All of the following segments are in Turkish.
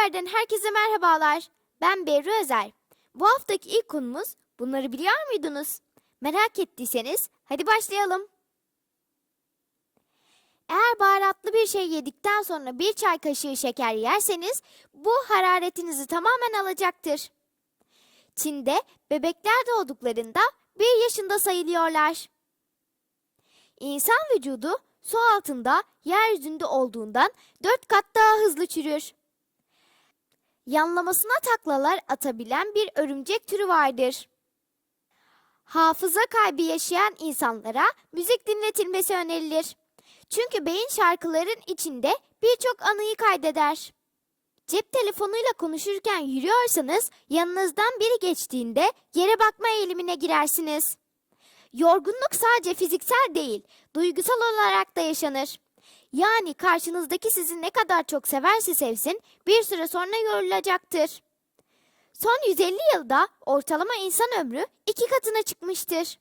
Herkese merhabalar. Ben Berru Özer. Bu haftaki ilk konumuz bunları biliyor muydunuz? Merak ettiyseniz hadi başlayalım. Eğer baharatlı bir şey yedikten sonra bir çay kaşığı şeker yerseniz bu hararetinizi tamamen alacaktır. Çin'de bebekler doğduklarında bir yaşında sayılıyorlar. İnsan vücudu su altında yeryüzünde olduğundan dört kat daha hızlı çürür. Yanlamasına taklalar atabilen bir örümcek türü vardır. Hafıza kaybı yaşayan insanlara müzik dinletilmesi önerilir. Çünkü beyin şarkıların içinde birçok anıyı kaydeder. Cep telefonuyla konuşurken yürüyorsanız yanınızdan biri geçtiğinde yere bakma eğilimine girersiniz. Yorgunluk sadece fiziksel değil, duygusal olarak da yaşanır. Yani karşınızdaki sizi ne kadar çok severse sevsin bir süre sonra yorulacaktır. Son 150 yılda ortalama insan ömrü iki katına çıkmıştır.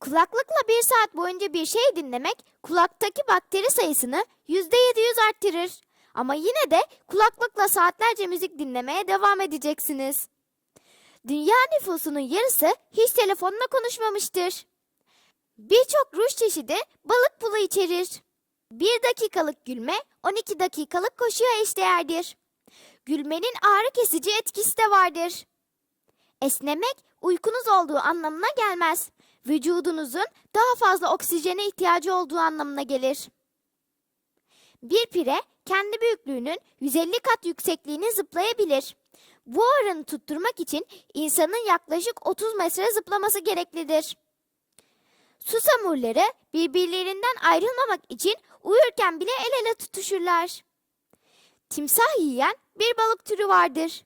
Kulaklıkla bir saat boyunca bir şey dinlemek kulaktaki bakteri sayısını %700 arttırır. Ama yine de kulaklıkla saatlerce müzik dinlemeye devam edeceksiniz. Dünya nüfusunun yarısı hiç telefonla konuşmamıştır. Birçok ruj çeşidi balık pulu içerir. Bir dakikalık gülme 12 dakikalık koşuya eşdeğerdir. Gülmenin ağrı kesici etkisi de vardır. Esnemek uykunuz olduğu anlamına gelmez. Vücudunuzun daha fazla oksijene ihtiyacı olduğu anlamına gelir. Bir pire kendi büyüklüğünün 150 kat yüksekliğini zıplayabilir. Bu oranı tutturmak için insanın yaklaşık 30 metre zıplaması gereklidir. Susamurları birbirlerinden ayrılmamak için uyurken bile el ele tutuşurlar. Timsah yiyen bir balık türü vardır.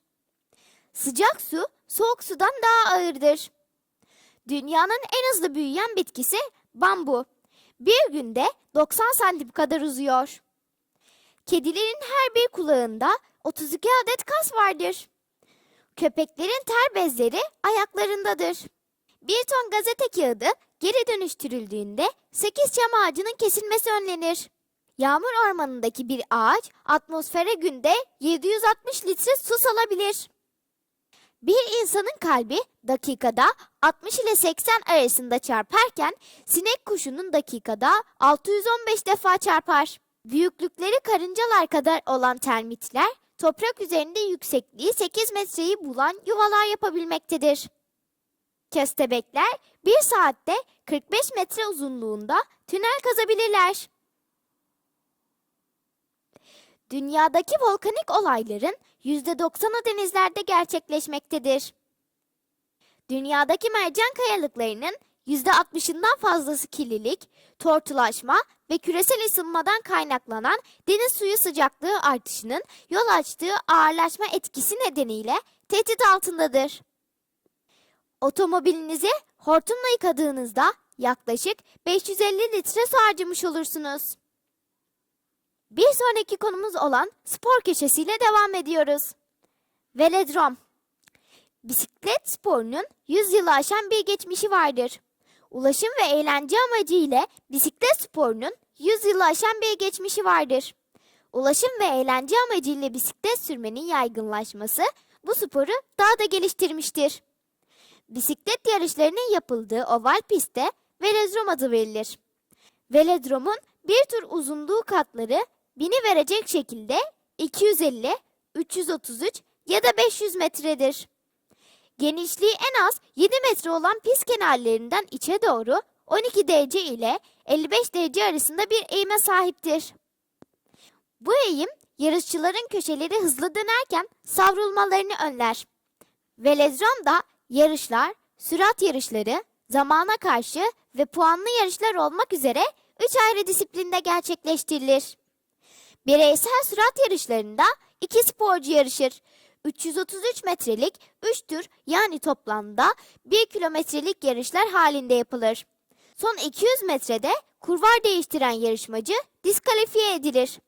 Sıcak su soğuk sudan daha ağırdır. Dünyanın en hızlı büyüyen bitkisi bambu. Bir günde 90 santim kadar uzuyor. Kedilerin her bir kulağında 32 adet kas vardır. Köpeklerin ter bezleri ayaklarındadır. Bir ton gazete kağıdı geri dönüştürüldüğünde 8 çam ağacının kesilmesi önlenir. Yağmur ormanındaki bir ağaç atmosfere günde 760 litre su salabilir. Bir insanın kalbi dakikada 60 ile 80 arasında çarparken sinek kuşunun dakikada 615 defa çarpar. Büyüklükleri karıncalar kadar olan termitler toprak üzerinde yüksekliği 8 metreyi bulan yuvalar yapabilmektedir. Köstebekler bir saatte 45 metre uzunluğunda tünel kazabilirler. Dünyadaki volkanik olayların %90'ı denizlerde gerçekleşmektedir. Dünyadaki mercan kayalıklarının %60'ından fazlası kirlilik, tortulaşma ve küresel ısınmadan kaynaklanan deniz suyu sıcaklığı artışının yol açtığı ağırlaşma etkisi nedeniyle tehdit altındadır. Otomobilinizi hortumla yıkadığınızda yaklaşık 550 litre su harcamış olursunuz. Bir sonraki konumuz olan spor köşesiyle devam ediyoruz. Velodrom. Bisiklet sporunun 100 yılı aşan bir geçmişi vardır. Ulaşım ve eğlence amacı ile bisiklet sporunun 100 yılı aşan bir geçmişi vardır. Ulaşım ve eğlence amacı ile bisiklet sürmenin yaygınlaşması bu sporu daha da geliştirmiştir. Bisiklet yarışlarının yapıldığı oval pistte velodrom adı verilir. Velodromun bir tur uzunluğu katları bini verecek şekilde 250, 333 ya da 500 metredir. Genişliği en az 7 metre olan pist kenarlarından içe doğru 12 derece ile 55 derece arasında bir eğime sahiptir. Bu eğim yarışçıların köşeleri hızlı dönerken savrulmalarını önler. Velodrom da yarışlar, sürat yarışları, zamana karşı ve puanlı yarışlar olmak üzere 3 ayrı disiplinde gerçekleştirilir. Bireysel sürat yarışlarında iki sporcu yarışır. 333 metrelik 3 tür yani toplamda 1 kilometrelik yarışlar halinde yapılır. Son 200 metrede kurvar değiştiren yarışmacı diskalifiye edilir.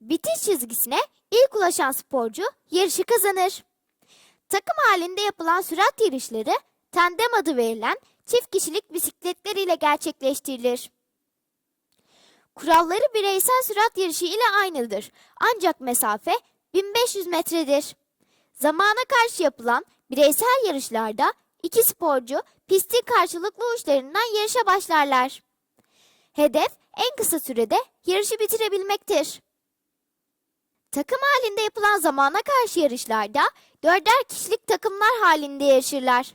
Bitiş çizgisine ilk ulaşan sporcu yarışı kazanır. Takım halinde yapılan sürat yarışları tandem adı verilen çift kişilik bisikletler ile gerçekleştirilir. Kuralları bireysel sürat yarışı ile aynıdır. Ancak mesafe 1500 metredir. Zamana karşı yapılan bireysel yarışlarda iki sporcu pistin karşılıklı uçlarından yarışa başlarlar. Hedef en kısa sürede yarışı bitirebilmektir. Takım halinde yapılan zamana karşı yarışlarda dörder kişilik takımlar halinde yarışırlar.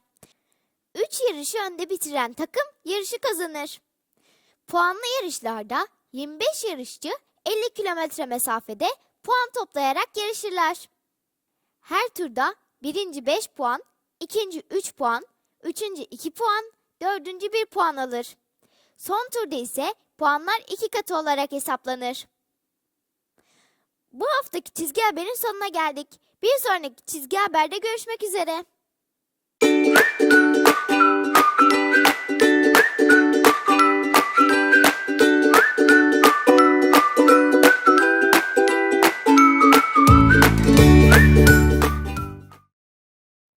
Üç yarışı önde bitiren takım yarışı kazanır. Puanlı yarışlarda 25 yarışçı 50 kilometre mesafede puan toplayarak yarışırlar. Her turda birinci 5 puan, ikinci 3 puan, üçüncü 2 puan, dördüncü 1 puan alır. Son turda ise puanlar iki katı olarak hesaplanır. Bu haftaki çizgi haberin sonuna geldik. Bir sonraki çizgi haberde görüşmek üzere.